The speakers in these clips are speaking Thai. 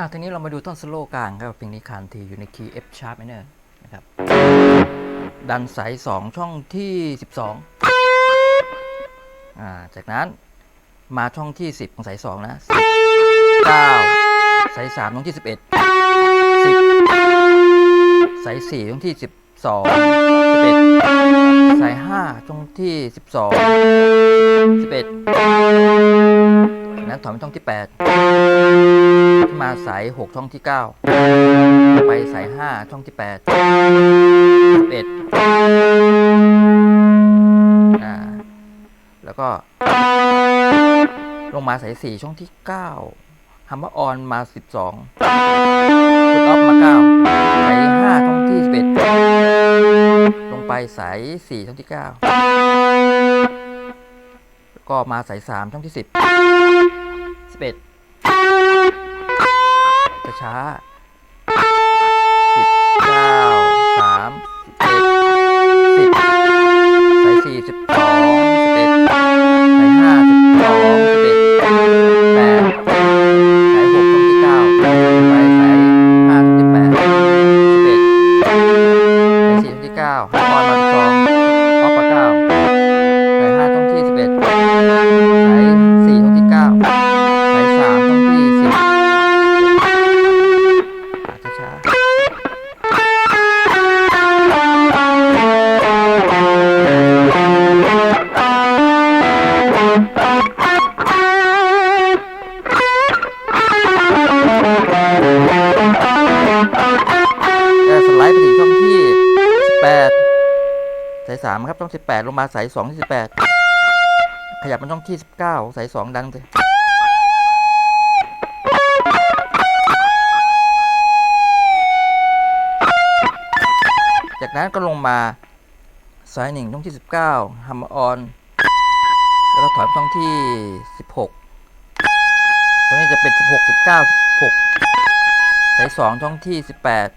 อะทีนี้เรามาดูต้นสโลกลางครับเพลงนี้คานทีอยู่ในคีย์ F sharp minor นะครับ ดันสาย 2 ช่องที่ 12อ่าจากนั้นมาช่องที่ 10 ของสาย 2 นะ 9 สาย 3 ช่องที่ 11 10 สาย 4 ช่องที่ 12 11 สาย 5 ช่องที่ 12 11 นั้นถอยไปช่องที่8ขึ้นมาสาย 6 ช่องที่ 9 ไปสาย 5 ช่องที่ 8 11อ่าแล้วก็ ลงมาสาย 4 ช่องที่ 9ฮัมเบอร์ออนมา 12พุทออฟมา 9 สาย 5 ช่องที่ 11 ลงไปสาย 4 ช่องที่9แล้วก็มาสาย3ช่องที่10 11ช้าช้ ๆสไลด์ไปถึงช่องที่ 18 สาย 3 ครับ ช่อง 18 ลงมาสาย 2 ที่ 18 ขยับมาช่องที่ 19 สาย 2 ดันไปจากนั้นก็ลงมาสายหนึ่งช่องที่ 19ฮัมออน แล้วก็ถอยไปช่องที่ 16 ตรงนี้จะเป็น 16 19 16 สายสองท่องที่สิบแปด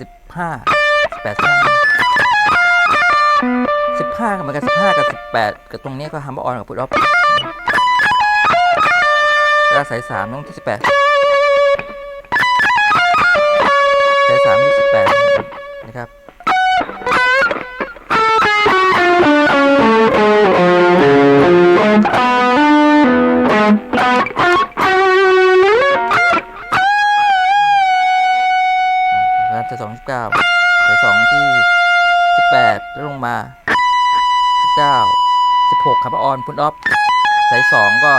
สิบห้าสิบแปดห้าสิบห้ากับมันกับสิบห้ากับสิบแปดกับตรงนี้ก็ฮัมเบอร์ออนกับพุทออฟแล้วสายสามท่องที่สิบแปดสายสามที่สิบแปดนะครับ สายสองสิบเก้าสายสองที่สิบแปดแล้วลงมาสิบเก้าสิบหกครับออนพุทออฟสายสองก็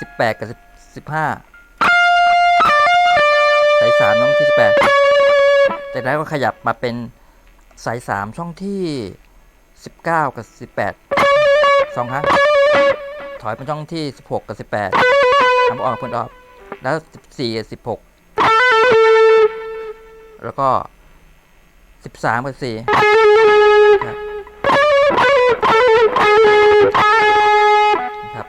สิบแปดกับสิบห้าสายสามช่องที่สิบแปดจากนั้นก็ขยับมาเป็นสายสามช่องที่สิบเก้ากับสิบแปดสองครั้งถอยไปช่องที่สิบหกกับสิบแปดทำออนพุทออฟแล้วสิบสี่กับสิบหก แล้วก็สิบสามกับสี่ครับนะครับ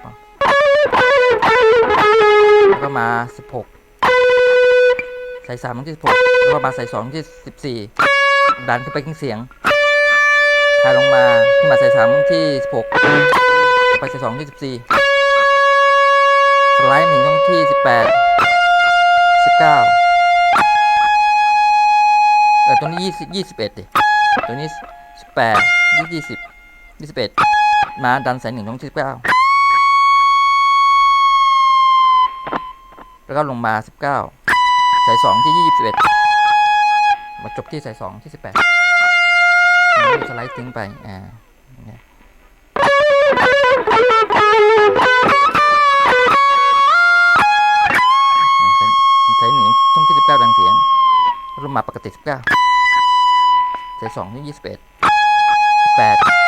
แล้วก็มาสิบหกใส่สามที่สิบหกแล้วก็มาใส่สองที่สิบสี่ดันขึ้นไปขึ้นเสียงคายลงมาขึ้นมาใส่สามที่สิบหกไปใส่สองที่สิบสี่สไลด์มาถึงช่องที่สิบแปดสิบเก้า ตัวนี้ยี่สิบยี่สิบเอ็ดดิตัวนี้สิบแปดยี่สิบยี่สิบเอ็ดมาดันสายหนึ่งช่องที่สิบเก้าแล้วก็ลงมาสิบเก้าสายสองที่ยี่สิบเอ็ดมาจบที่สายสองที่สิบแปดสไลด์ทิ้งไปอ่า เจ็สองถึงยี่สิบเอ็ดสิบแปด